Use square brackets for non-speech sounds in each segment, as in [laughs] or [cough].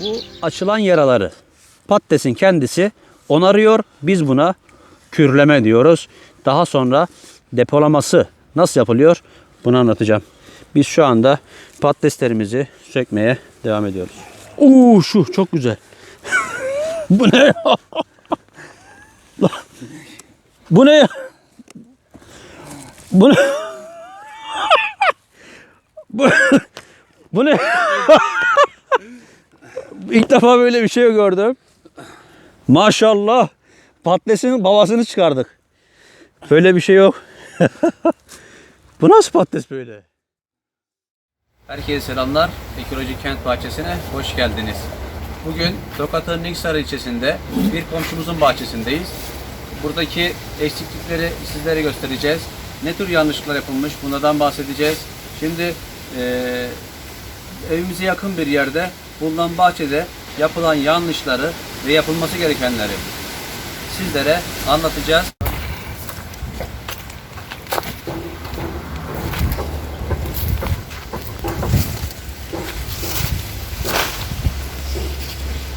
Bu açılan yaraları patatesin kendisi onarıyor. Biz buna kürleme diyoruz. Daha sonra depolaması nasıl yapılıyor bunu anlatacağım. Biz şu anda patateslerimizi sökmeye devam ediyoruz. Oo şu çok güzel. [laughs] [laughs] Bu ne ya? Bu ne ya? Bu ne? Bu, bu ne? İlk defa böyle bir şey gördüm. Maşallah. Patatesin babasını çıkardık. Böyle bir şey yok. [laughs] bu nasıl patates böyle? Herkese selamlar. Ekoloji Kent Bahçesi'ne hoş geldiniz. Bugün Tokat'ın Niksar ilçesinde bir komşumuzun bahçesindeyiz. Buradaki eksiklikleri sizlere göstereceğiz. Ne tür yanlışlıklar yapılmış bunlardan bahsedeceğiz. Şimdi eee evimize yakın bir yerde bulunan bahçede yapılan yanlışları ve yapılması gerekenleri sizlere anlatacağız.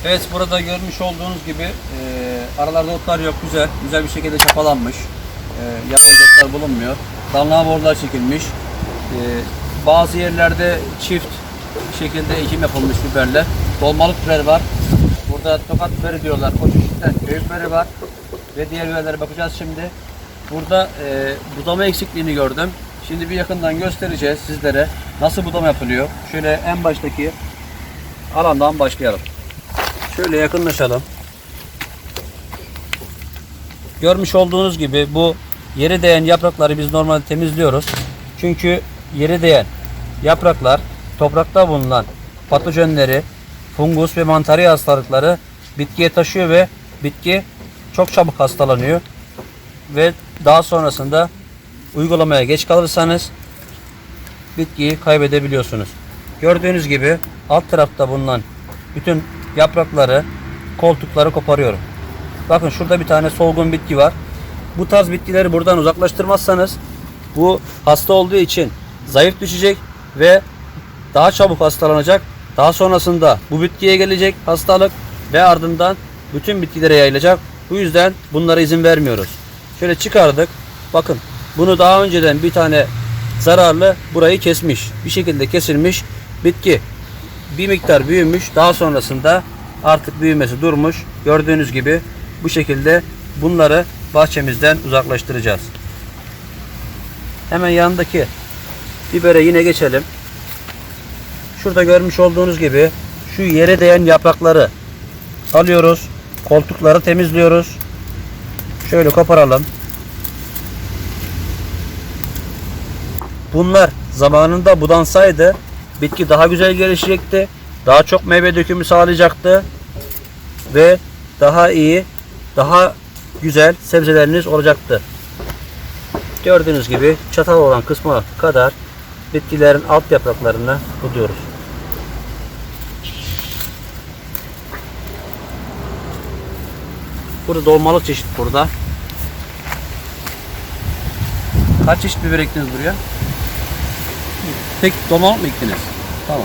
Evet burada görmüş olduğunuz gibi e, aralarda otlar yok güzel. Güzel bir şekilde çapalanmış. E, yabancı otlar bulunmuyor. Dalına borlar çekilmiş. E, bazı yerlerde çift şekilde ekim yapılmış biberler. Dolmalık biber var. Burada tokat biberi diyorlar. O çeşitten köy biberi var. Ve diğer biberlere bakacağız şimdi. Burada e, budama eksikliğini gördüm. Şimdi bir yakından göstereceğiz sizlere nasıl budama yapılıyor. Şöyle en baştaki alandan başlayalım. Şöyle yakınlaşalım. Görmüş olduğunuz gibi bu yere değen yaprakları biz normalde temizliyoruz. Çünkü yere değen yapraklar toprakta bulunan patojenleri, fungus ve mantarya hastalıkları bitkiye taşıyor ve bitki çok çabuk hastalanıyor. Ve daha sonrasında uygulamaya geç kalırsanız bitkiyi kaybedebiliyorsunuz. Gördüğünüz gibi alt tarafta bulunan bütün yaprakları, koltukları koparıyorum. Bakın şurada bir tane solgun bitki var. Bu tarz bitkileri buradan uzaklaştırmazsanız bu hasta olduğu için zayıf düşecek ve daha çabuk hastalanacak. Daha sonrasında bu bitkiye gelecek hastalık ve ardından bütün bitkilere yayılacak. Bu yüzden bunlara izin vermiyoruz. Şöyle çıkardık. Bakın bunu daha önceden bir tane zararlı burayı kesmiş. Bir şekilde kesilmiş bitki bir miktar büyümüş. Daha sonrasında artık büyümesi durmuş. Gördüğünüz gibi bu şekilde bunları bahçemizden uzaklaştıracağız. Hemen yanındaki bibere yine geçelim. Şurada görmüş olduğunuz gibi şu yere değen yaprakları alıyoruz. Koltukları temizliyoruz. Şöyle koparalım. Bunlar zamanında budansaydı bitki daha güzel gelişecekti. Daha çok meyve dökümü sağlayacaktı. Ve daha iyi, daha güzel sebzeleriniz olacaktı. Gördüğünüz gibi çatal olan kısma kadar bitkilerin alt yapraklarını buluyoruz. Burada dolmalık çeşit burada. Kaç çeşit biber ektiniz buraya? Tek dolmalık mı ektiniz? Tamam.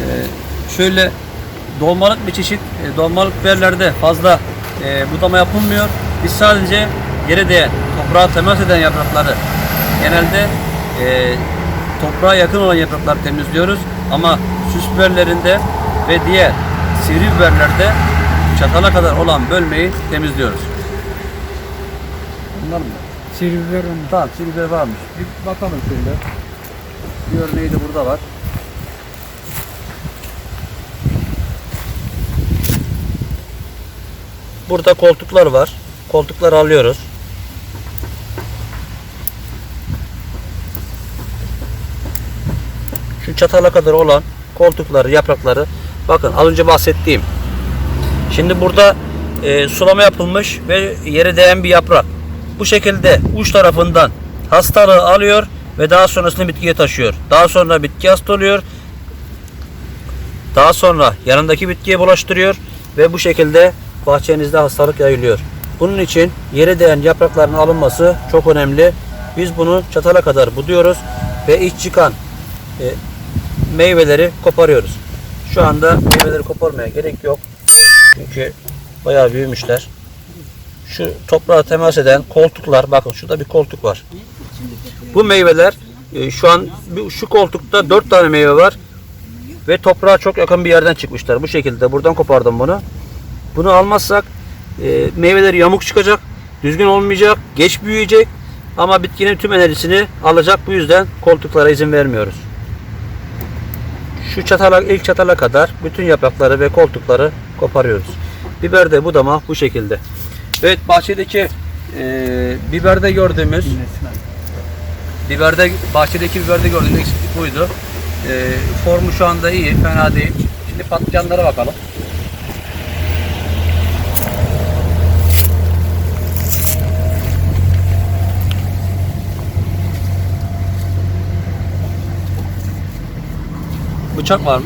Ee, şöyle dolmalık bir çeşit e, dolmalık biberlerde fazla e, budama yapılmıyor. Biz sadece yere değen, toprağa temas eden yaprakları genelde e, toprağa yakın olan yaprakları temizliyoruz. Ama süs biberlerinde ve diğer sivri biberlerde çatala kadar olan bölmeyi temizliyoruz. Bunlar mı? Sivri biber var mı? Tamam sivri biber varmış. Bir bakalım şöyle. Bir örneği de burada var. Burada koltuklar var. Koltukları alıyoruz. Şu çatala kadar olan koltukları, yaprakları bakın az önce bahsettiğim. Şimdi burada e, sulama yapılmış ve yere değen bir yaprak. Bu şekilde uç tarafından hastalığı alıyor ve daha sonrasında bitkiye taşıyor. Daha sonra bitki hasta oluyor. Daha sonra yanındaki bitkiye bulaştırıyor ve bu şekilde bahçenizde hastalık yayılıyor. Bunun için yere değen yaprakların alınması çok önemli. Biz bunu çatala kadar buduyoruz ve iç çıkan e, meyveleri koparıyoruz. Şu anda meyveleri koparmaya gerek yok. Çünkü bayağı büyümüşler. Şu toprağa temas eden koltuklar, bakın şurada bir koltuk var. Bu meyveler e, şu an şu koltukta 4 tane meyve var ve toprağa çok yakın bir yerden çıkmışlar. Bu şekilde buradan kopardım bunu. Bunu almazsak e, meyveleri yamuk çıkacak, düzgün olmayacak, geç büyüyecek ama bitkinin tüm enerjisini alacak. Bu yüzden koltuklara izin vermiyoruz. Şu çatala, ilk çatala kadar bütün yaprakları ve koltukları koparıyoruz. Biber de budama bu şekilde. Evet bahçedeki e, biberde gördüğümüz biberde bahçedeki biberde gördüğümüz eksiklik buydu. E, formu şu anda iyi, fena değil. Şimdi patlıcanlara bakalım. Bıçak var mı?